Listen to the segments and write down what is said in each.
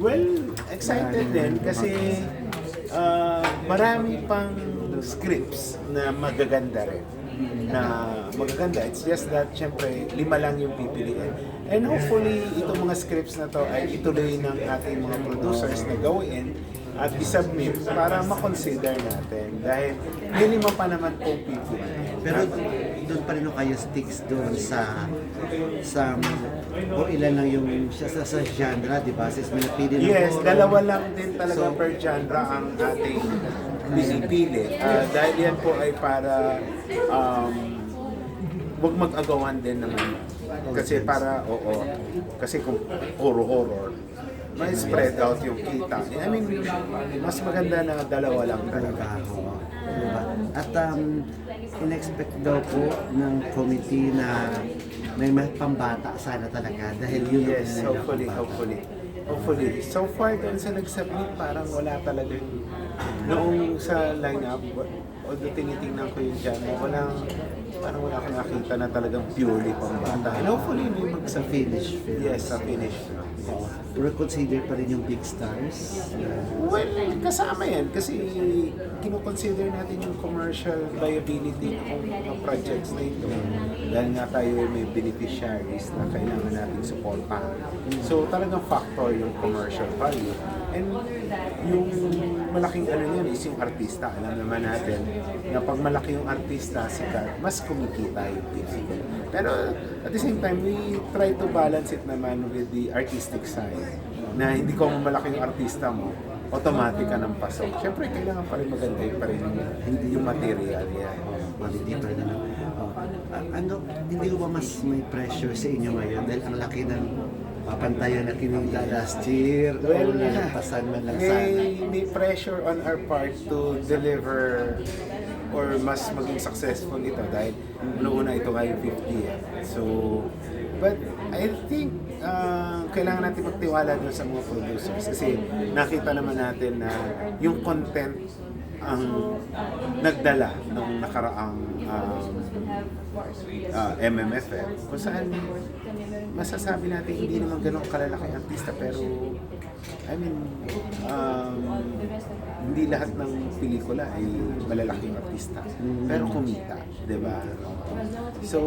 Well, excited din kasi uh, marami pang scripts na magaganda rin. Na magaganda. It's just that, syempre, lima lang yung pipiliin. And hopefully, itong mga scripts na to ay ituloy ng ating mga producers na gawin at isubmit para makonsider natin. Dahil lima pa naman pong pipiliin. Pero doon pa rin ho kayo sticks doon sa sa o ilan lang yung sa, sa, sa genre, di ba? Since may napili na Yes, dalawa lang din talaga So- per genre ang ating pinipili. Ah, dahil yan po ay para um, wag mag-agawan din naman. Kasi para, oo, kasi kung puro horror, may spread out yung kita. I mean, mas maganda na dalawa lang talaga. trabaho. Diba? At um, in-expect daw po ng committee na may mga pambata sana talaga dahil yun Yes, nila hopefully, pambata. hopefully. Hopefully. So far, doon sa nag-submit, parang wala talaga yung... Noong sa lineup, although tinitingnan ko yung dyan, walang... Parang wala akong nakita na talagang purely pang bata. And hopefully, may mag Sa finish film. Yes, sa finish. Oo. Pero consider pa rin yung big stars. Well, kasama yan kasi kinoconsider natin yung commercial viability ng mga projects na ito. Dahil nga tayo ay may beneficiaries na kailangan nating suportahan. So talagang factor yung commercial value. And yung malaking ano yan is yung artista. Alam naman natin na pag malaki yung artista, sikat, mas kumikita yung pelikula. Pero at the same time, we try to balance it naman with the artistic side. Na hindi ko malaki yung artista mo, automatic ka ng pasok. Siyempre, kailangan pa rin maganda pa rin yung, yung material. Yeah. quality pa rin. Oh. Ano, hindi ko ba mas may pressure sa inyo ngayon dahil ang laki ng papantayan na kinita last year o Well, nalampasan man lang sana. may, may pressure on our part to deliver or mas maging successful ito dahil una-una ito yung 50 eh. So, but I think uh, kailangan natin magtiwala dun sa mga producers kasi nakita naman natin na yung content ang nagdala ng nakaraang um, uh, MMFF kung saan masasabi natin hindi naman ganun kalalaki ang artista pero I mean um, hindi lahat ng pelikula ay malalaking artista. Pero kumita di ba? So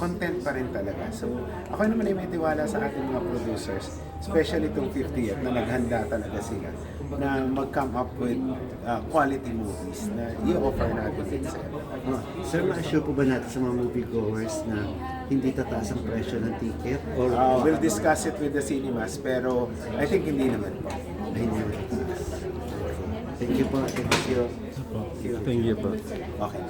content pa rin talaga so ako naman ay may tiwala sa ating mga producers especially itong 50th na naghanda talaga sila na mag-come up with uh, quality movies na i-offer natin din sa Oh, sir, ma-assure po ba natin sa mga moviegoers na hindi tataas ang presyo ng ticket? Or Uh, we'll discuss it with the cinemas pero I think hindi naman po. Ay, hindi naman tataas. Thank you po. Thank you. Thank you po. Okay.